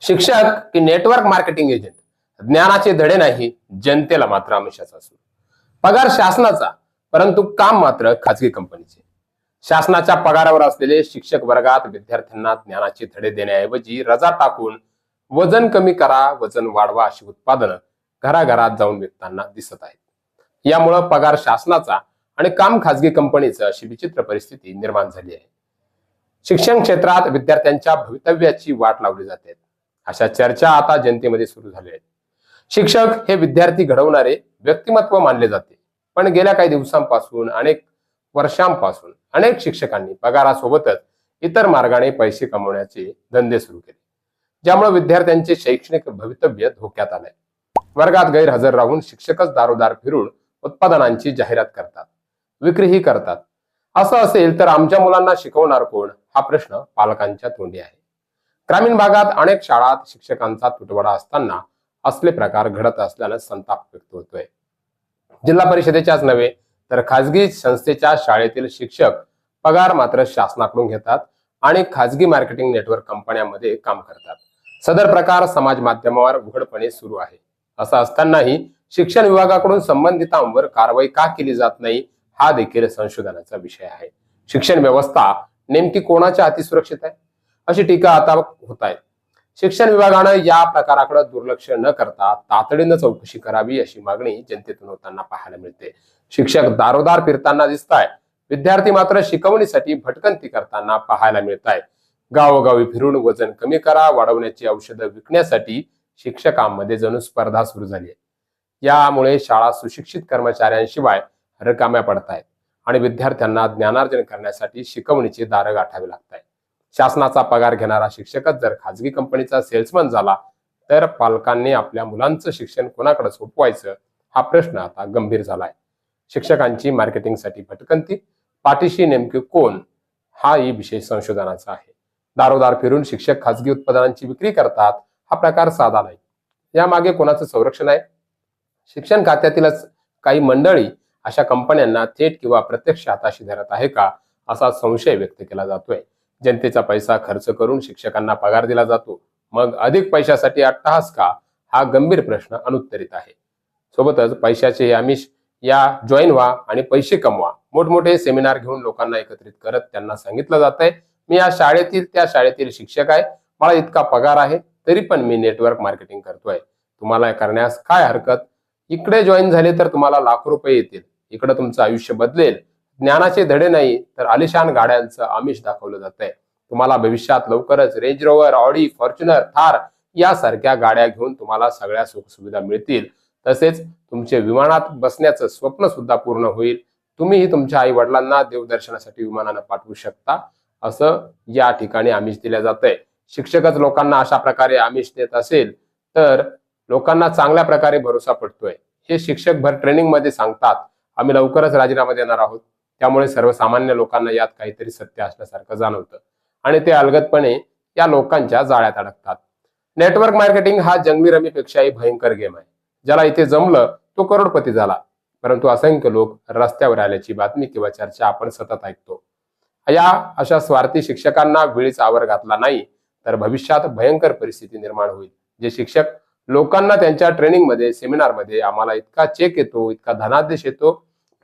शिक्षक की network marketing agent ज्ञानाचे धडे नाही जनतेला मात्र आमिषाचा असू पगार शासनाचा परंतु काम मात्र खाजगी कंपनीचे शासनाच्या पगारावर असलेले शिक्षक वर्गात विद्यार्थ्यांना ज्ञानाचे धडे देण्याऐवजी रजा टाकून वजन कमी करा वजन वाढवा अशी उत्पादनं घराघरात जाऊन विकताना दिसत आहेत. यामुळं पगार शासनाचा आणि काम खाजगी कंपनीचं अशी विचित्र परिस्थिती निर्माण झाली आहे. शिक्षण क्षेत्रात विद्यार्थ्यांच्या भवितव्याची वाट लावली जाते. अशा चर्चा आता जनतेमध्ये सुरू झाल्या आहेत. शिक्षक हे विद्यार्थी घडवणारे व्यक्तिमत्व मानले जाते. पण गेल्या काही दिवसांपासून अनेक वर्षांपासून अनेक शिक्षकांनी पगारासोबतच इतर मार्गाने पैसे कमवण्याचे धंदे सुरू केले ज्यामुळे विद्यार्थ्यांचे शैक्षणिक भवितव्य धोक्यात आलंय. वर्गात गैरहजर राहून शिक्षकच दारोदार फिरून उत्पादनांची जाहिरात करतात विक्रीही करतात. असं असेल तर आमच्या मुलांना शिकवणार कोण? हा प्रश्न पालकांच्या तोंडी आहे. ग्रामीण भागात अनेक शाळात शिक्षकांचा तुटवडा असताना असले प्रकार घडत असल्यानं संताप व्यक्त होतोय. जिल्हा परिषदेच्याच नव्हे तर खाजगी संस्थेच्या शाळेतील शिक्षक पगार मात्र शासनाकडून घेतात आणि खाजगी मार्केटिंग नेटवर्क कंपन्यांमध्ये काम करतात. सदर प्रकार समाज माध्यमावर उघडपणे सुरू आहे. असं असतानाही शिक्षण विभागाकडून संबंधितांवर कारवाई का केली जात नाही हा देखील संशोधनाचा विषय आहे. शिक्षण व्यवस्था नेमकी कोणाच्या हाती सुरक्षित आहे? अशी टीका आता होत आहे शिक्षण विभागानं या प्रकाराकडे दुर्लक्ष न करता तातडीनं चौकशी करावी अशी मागणी जनतेतून होताना पाहायला मिळते. शिक्षक दारोदार फिरताना दिसत आहे विद्यार्थी मात्र शिकवणीसाठी भटकंती करताना पाहायला मिळत आहे गावोगावी फिरून वजन कमी करा वाढवण्याची औषधं विकण्यासाठी शिक्षकांमध्ये जणू स्पर्धा सुरू झाली आहे यामुळे शाळा सुशिक्षित कर्मचाऱ्यांशिवाय रकाम्या पडत आहेत आणि विद्यार्थ्यांना ज्ञानार्जन करण्यासाठी शिकवणीची दारं गाठावे लागत आहे शासनाचा पगार घेणारा शिक्षकच जर खाजगी कंपनीचा सेल्समन झाला तर पालकांनी आपल्या मुलांचं शिक्षण कोणाकडे सोपवायचं? हा प्रश्न आता गंभीर झालाय. शिक्षकांची मार्केटिंगसाठी भटकंती पाठीशी नेमके कोण? हा ही विशेष संशोधनाचा आहे. दारोदार फिरून शिक्षक खाजगी उत्पादनांची विक्री करतात हा प्रकार साधा नाही. यामागे कोणाचं संरक्षण आहे? शिक्षण खात्यातीलच काही मंडळी अशा कंपन्यांना थेट किंवा प्रत्यक्ष हाताशी धरत आहे का असा संशय व्यक्त केला जातोय. जनतेचा पैसा खर्च करून शिक्षकांना पगार दिला जातो. मग अधिक पैशासाठी अट्टहास का? हा गंभीर प्रश्न अनुत्तरित आहे. सोबतच पैशाचे हे आमिष या जॉईन व्हा आणि पैसे कमवा. मोठमोठे सेमिनार घेऊन लोकांना एकत्रित करत त्यांना सांगितलं जात आहे मी या शाळेतील त्या शाळेतील शिक्षक आहे. मला इतका पगार आहे तरी पण मी नेटवर्क मार्केटिंग करतोय. तुम्हाला करण्यास काय हरकत? इकडे जॉईन झाले तर तुम्हाला लाखो रुपये येतील. इकडे तुमचं आयुष्य बदलेल. ज्ञानाचे धडे नाही तर आलिशान गाड्यांचं आमिष दाखवलं जात आहे तुम्हाला भविष्यात लवकरच Range Rover Audi Fortuner Thar यासारख्या गाड्या घेऊन तुम्हाला सगळ्या सुखसुविधा मिळतील. तसेच तुमचे विमानात बसण्याचं स्वप्न सुद्धा पूर्ण होईल. तुम्हीही तुमच्या आई वडिलांना देवदर्शनासाठी विमानानं पाठवू शकता. असं या ठिकाणी आमिष दिल्या जात आहे शिक्षकच लोकांना अशा प्रकारे आमिष देत असेल तर लोकांना चांगल्या प्रकारे भरोसा पडतोय. हे शिक्षक भर ट्रेनिंगमध्ये सांगतात आम्ही लवकरच राजीनामा देणार आहोत. त्यामुळे सर्वसामान्य लोकांना यात काहीतरी सत्य असल्यासारखं जाणवतं. आणि ते अलगदपणे या लोकांच्या जाळ्यात अडकतात. नेटवर्क मार्केटिंग हा जंगली रमीपेक्षाही भयंकर गेम आहे. ज्याला इथे जमलं तो करोडपती झाला. परंतु असंख्य लोक रस्त्यावर आल्याची बातमी किंवा चर्चा आपण सतत ऐकतो. या अशा स्वार्थी शिक्षकांना वेळीच आवर घातला नाही तर भविष्यात भयंकर परिस्थिती निर्माण होईल. जे शिक्षक लोकांना त्यांच्या ट्रेनिंगमध्ये सेमिनारमध्ये आम्हाला इतका चेक येतो इतका धनादेश येतो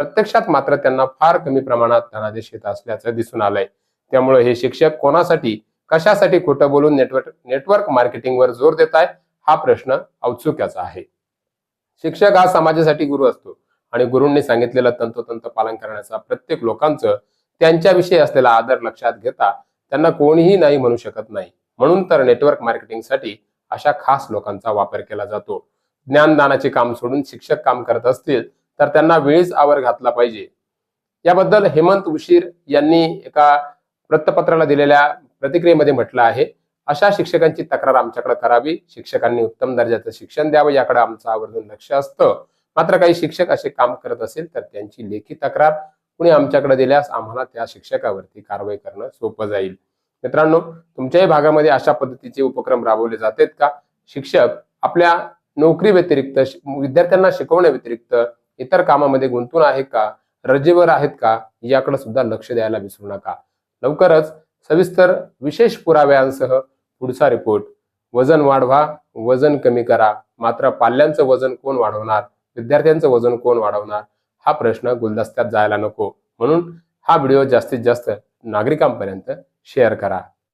प्रत्यक्षात मात्र त्यांना फार कमी प्रमाणात धनादेश येत असल्याचं दिसून आलंय. त्यामुळे हे शिक्षक कोणासाठी कशासाठी खोटं बोलून नेटवर्क नेटवर्क मार्केटिंगवर जोर देत आहे हा प्रश्न औत्सुक्याचा आहे. शिक्षक हा समाजासाठी गुरु असतो आणि गुरूंनी सांगितलेलं तंतोतंत पालन करण्याचा प्रत्येक लोकांचं त्यांच्याविषयी असलेला आदर लक्षात घेता त्यांना कोणीही नाही म्हणू शकत नाही. म्हणून तर नेटवर्क मार्केटिंगसाठी अशा खास लोकांचा वापर केला जातो. ज्ञानदानाचे काम सोडून शिक्षक काम करत असतील तर त्यांना वेळीच आवर घातला पाहिजे. याबद्दल हेमंत उशीर यांनी एका वृत्तपत्राला दिलेल्या प्रतिक्रियेमध्ये म्हटलं आहे अशा शिक्षकांची तक्रार आमच्याकडे करावी. शिक्षकांनी उत्तम दर्जाचं शिक्षण द्यावं. याकडे आमचं आवर्जून लक्ष असतं. मात्र काही शिक्षक असे काम करत असेल तर त्यांची लेखी तक्रार कुणी आमच्याकडे दिल्यास आम्हाला त्या शिक्षकावरती कारवाई करणं सोपं जाईल. मित्रांनो तुमच्याही भागामध्ये अशा पद्धतीचे उपक्रम राबवले जातात का? शिक्षक आपल्या नोकरी व्यतिरिक्त विद्यार्थ्यांना शिकवण्या व्यतिरिक्त इतर कामामध्ये गुंतून आहे का? रजेवर आहेत का? याकडे सुद्धा लक्ष द्यायला विसरू नका. लवकरच सविस्तर विशेष पुराव्यांसह पुढचा रिपोर्ट वजन वाढवा वजन कमी करा. मात्र पाल्यांचं वजन कोण वाढवणार? विद्यार्थ्यांचं वजन कोण वाढवणार? हा प्रश्न गुलदस्त्यात जायला नको. म्हणून हा व्हिडिओ जास्तीत जास्त नागरिकांपर्यंत शेअर करा.